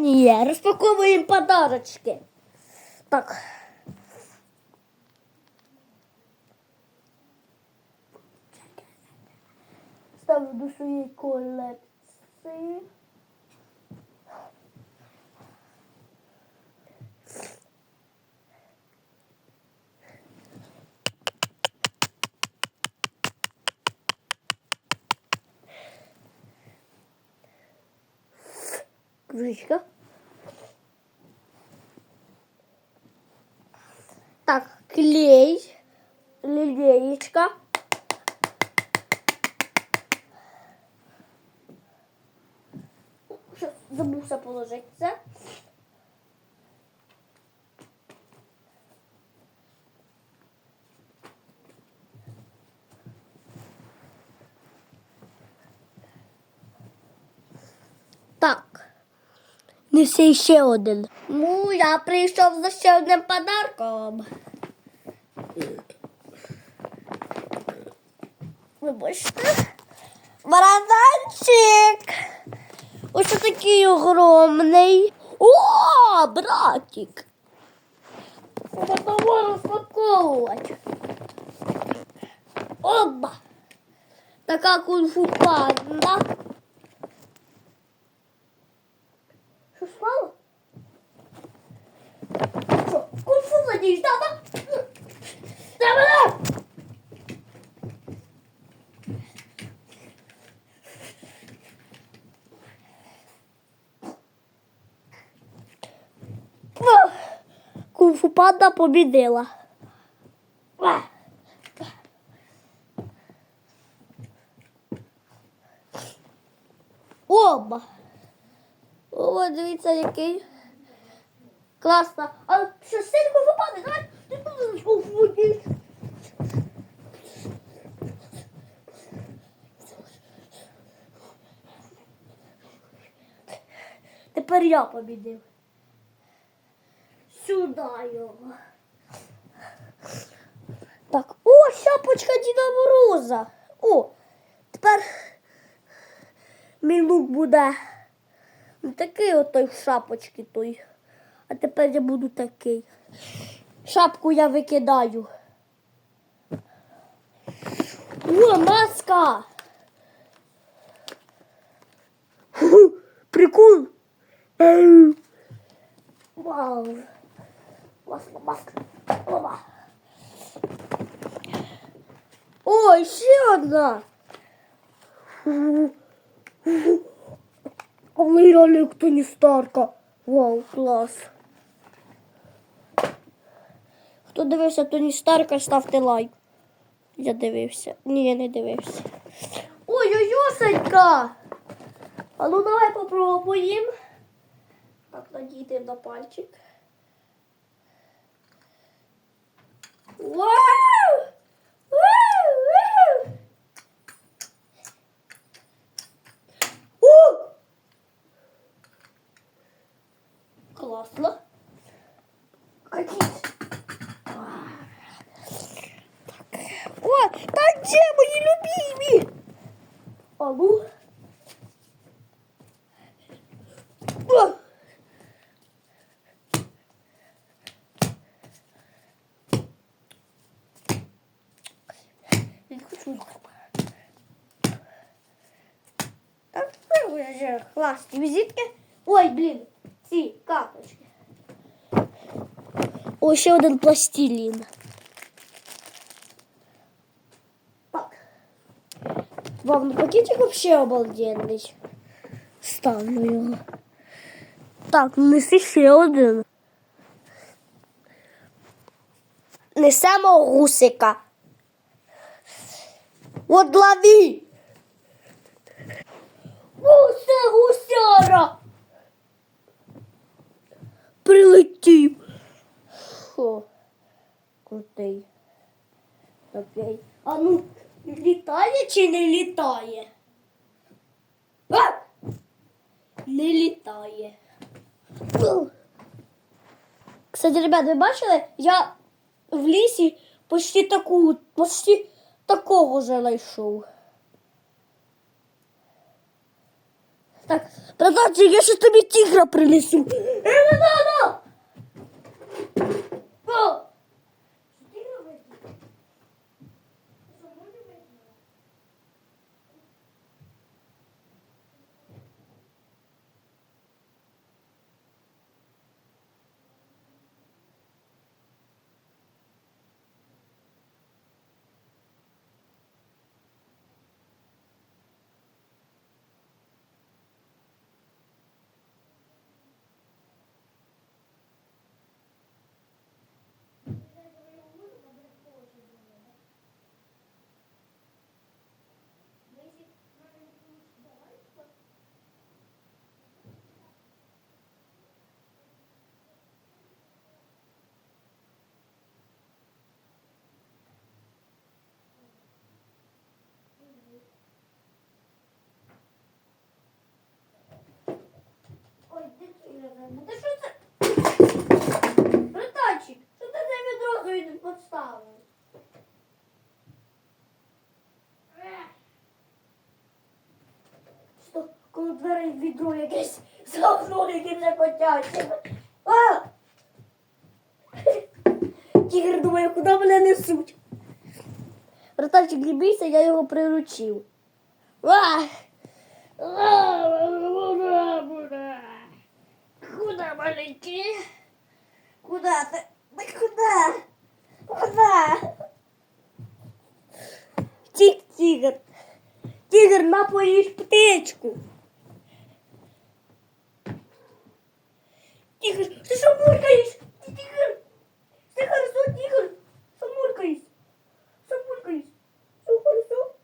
Розпаковування. Розпаковуємо подарочки. Так. Ставлю до своєї колекції. Кружечка. Неси ще один. Ну, я прийшов за ще одним подарком. Вибачте. Барабанчик. Ось такий огромний. О, братик. Готово розпаковувати. Оба. Така кунг-фу панда. Що спало? Що, кунг-фу надіюсь, да? Давай! Кунг-фу панда побідила. Оба. О, дивіться, який. Класно. А що сильно випаде? Давай. Тепер я побідив. Сюди. Так, о, шапочка Діда Мороза. О, тепер мій лук буде такий от той в шапочці той. А тепер я буду такий. Шапку я викидаю. О, маска! Прикол! Ей. Вау! Маска, маска. Опа. О, ще одна! Але ролик Тоні Старка. Вау, клас. Хто дивився Тоні Старка, ставте лайк. Я дивився. Ні, я не дивився. Ой-ой-ой, Санька! А ну давай попробуємо. Так, надійти на пальчик. Вау! Вау! Вау! У! Класно. Катись. О, так где мои любимые? А ну. О! Я не хочу. Так, ну, класні візитки. Ой, блін, ці карточки. О, ще один пластилін. Так. Вам на пакетик вообще обалденний. Ставлю його. Так, неси ще один. Несемо гусика. От лови! Крутий. Окей. А ну, літає чи не літає? А! Не літає. Кстати, ребят, ви бачили? Я в лісі почти таку, почти такого же знайшов. Так, Братанчик, я ще тобі тігра принесу. Е, не надо! О! Та що це? Братанчик, що ти це? Що, коли дверей відро якесь за окно якесь котяче. А! Тігр думає, куди мене несуть. Братанчик, не бійся, я його приручив. А! Куда маленький? Куда ты? Да куда? Куда? Тик, тигр. Тигр, на поїж птичку. Тигр, ты что муркаєш? Ти Тигр, ти хорошо, тигр. Що муркаєш? Що муркаєш? Що хорошо?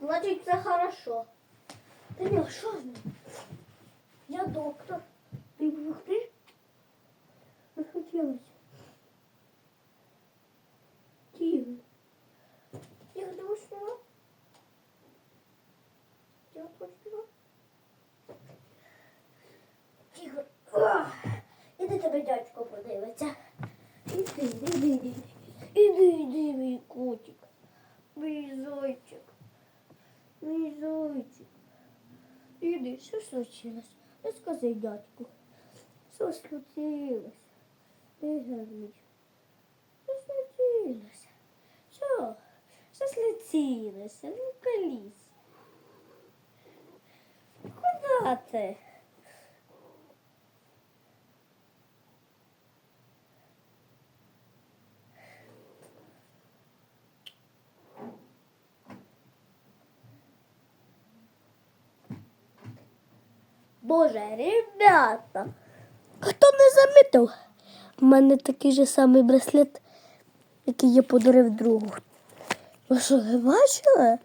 Значить, це хорошо. Та ні, а що з ним? Я доктор. Ти допомогти? Не хотілося. Тігр. Тігр, ти хочеш співати? Тігр, хочеш співати? Тігр. Ах, Іди тебе дядько подивиться. Іди, іди, іди. Іди, іди, мій котик. Мій зайчик. Мій зайчик. Іди, що случилось? Не скажи дядьку. Що случилось? Ти гарний. Що случилося? Що? Що случилося? Ну, колись. Куда ти? Боже, ребята, хто не замітив? У мене такий же самий браслет, який я подарив другу. Ви що, не бачили?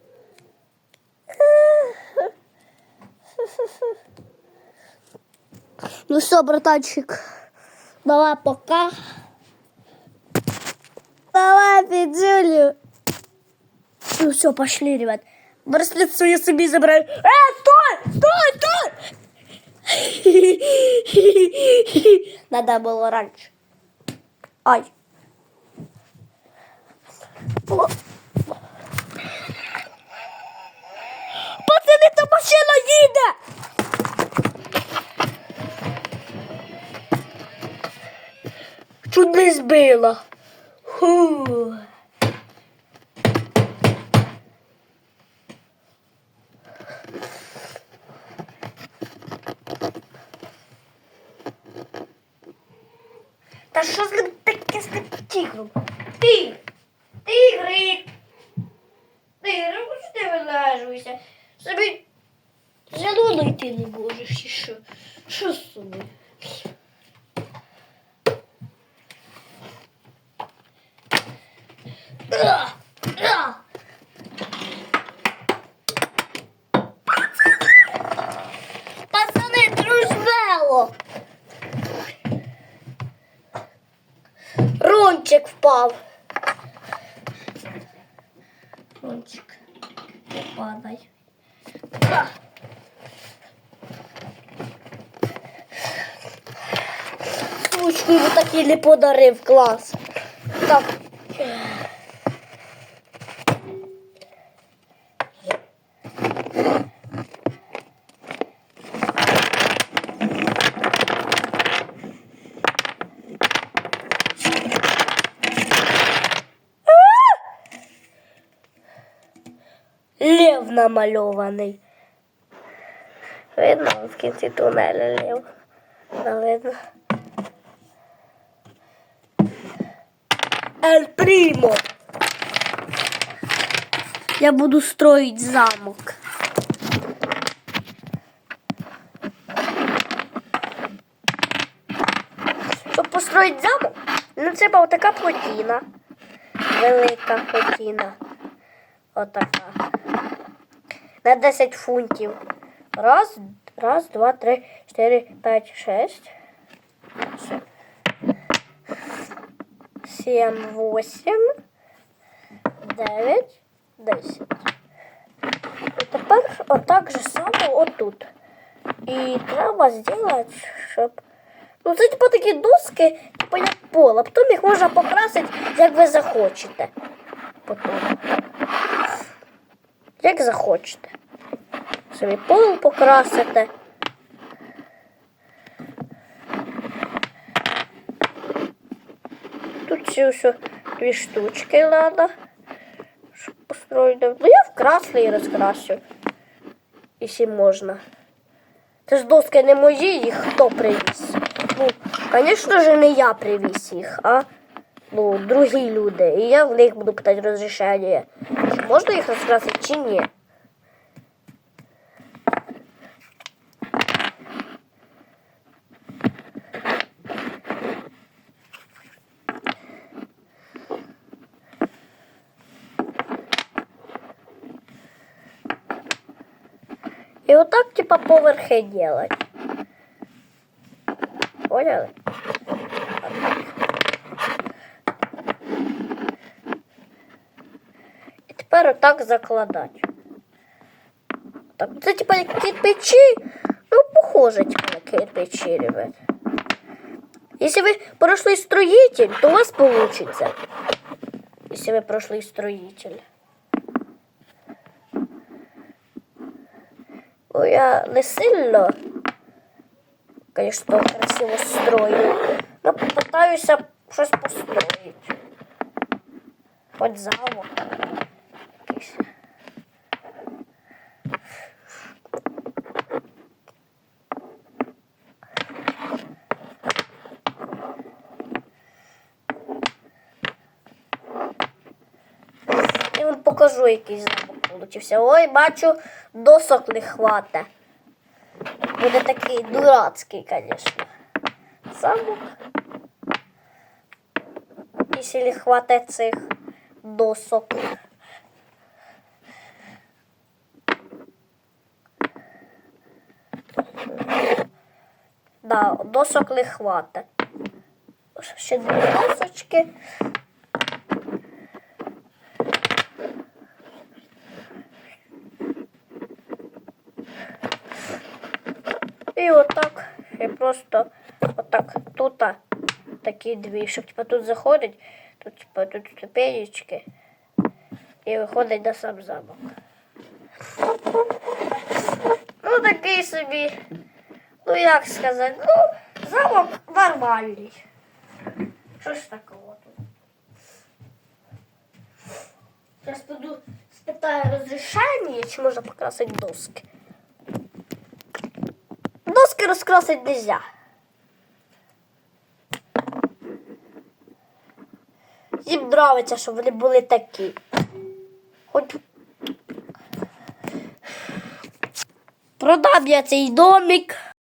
Ну все, братанчик, давай пока. Давай, Петюлю. Ну все, пошли, ребят. Браслет свой я себе забираю. Э, стой! Стой! Надо было раньше. Ай. О. Пацани, та машина їде! Чуть не збила. Фу. Та що з ним таке з тим тигром? Тигр! Тигрик! Тигр, ну що ти вилежуєшся? Собі зелену йти не можеш, чи що? Що з собою? А! Впав. Рончик, не падай. А! Сучку йому так і не подарив клас. Так. Намальований. Видно в кінці тунеля лев. Не видно. Ель Прімо. Я буду строить замок. Щоб построїти замок, ну треба отака плотіна. Велика плотіна. Отака. На 10 фунтів. Раз, раз, два, три, чотири, п'ять, шесть. Сім, восім, дев'ять, десять. І тепер отак же само отут. І треба зробити, щоб. Ну, це типу такі доски, типу як пол, а потім їх можна покрасити, як ви захочете. Потім. Як захочете. Собі пол покрасите. Тут ще ось дві штучки треба, построїти. Ну я в красний розкрасю, якщо можна. Це ж доски не мої, їх хто привіз? Ну, звісно ж, не я привіз їх, а ну, другі люди. І я в них буду питати розрішення. Чи можна їх розкрасити чи ні? И вот так типа поверхи делать. Поняли? тепер отак закладати. Так, це типа як кирпичі, ну, похоже, типа на кирпичі, ребят. Если вы прошли строитель, то у вас получится. Если вы прошли строитель. Бо я не сильно, звісно, красиво строю. Но попытаюся щось построїти. Хоч замок. Вам покажу, який замок получився. Ой, бачу, досок не хвата. Буде такий дурацький, звісно. Замок. Якщо не хватить цих досок. Да, досок не хватить. Ще дві досочки. І отак, і просто отак тут такі дві, щоб типа тут заходить, тут типа тут ступенечки і виходить на сам замок. Ну такий собі, ну як сказати, ну, замок нормальний. Що ж такого тут? Зараз піду спитаю розрішення, чи можна покрасити доски. Доски розкрасити нельзя. Їм подобається, щоб вони були такі. Хоч продам я цей домик.